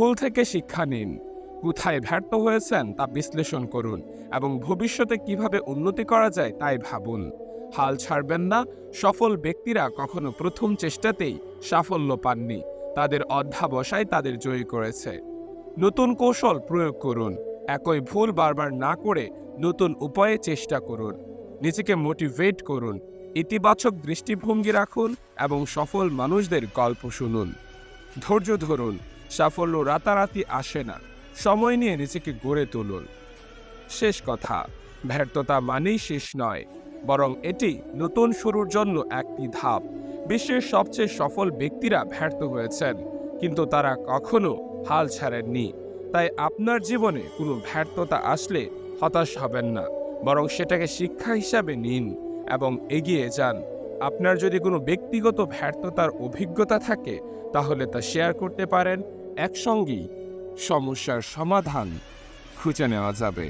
ভুল থেকে শিক্ষা নিন। কোথায় ব্যর্থ হয়েছেন তা বিশ্লেষণ করুন এবং ভবিষ্যতে কীভাবে উন্নতি করা যায় তাই ভাবুন। হাল ছাড়বেন না, সফল ব্যক্তিরা কখনো প্রথম চেষ্টাতেই সাফল্য পাননি। তাদের অধ্যাবসায় তাদের জয়ী করেছে। নতুন কৌশল প্রয়োগ করুন, একই ভুল বারবার না করে নতুন উপায়ে চেষ্টা করুন। নিজেকে মোটিভেট করুন, ইতিবাচক দৃষ্টিভঙ্গি রাখুন এবং সফল মানুষদের গল্প শুনুন। ধৈর্য ধরুন সাফল্য রাতারাতি আসে না। সময় নিয়ে নিজেকে গড়ে তুলুন। শেষ কথা, ব্যর্থতা মানেই শেষ নয়, বরং এটি নতুন শুরুর জন্য একটি ধাপ। বিশ্বের সবচেয়ে সফল ব্যক্তিরা ব্যর্থ হয়েছেন, কিন্তু তারা কখনো হাল ছাড়েননি। তাই আপনার জীবনে কোনো ব্যর্থতা আসলে হতাশ হবেন না, বরং সেটাকে শিক্ষা হিসাবে নিন এবং এগিয়ে যান। আপনার যদি কোনো ব্যক্তিগত ব্যর্থতার অভিজ্ঞতা থাকে, তাহলে তা শেয়ার করতে পারেন একসঙ্গেই সমস্যার সমাধান খুঁজে নেওয়া যাবে।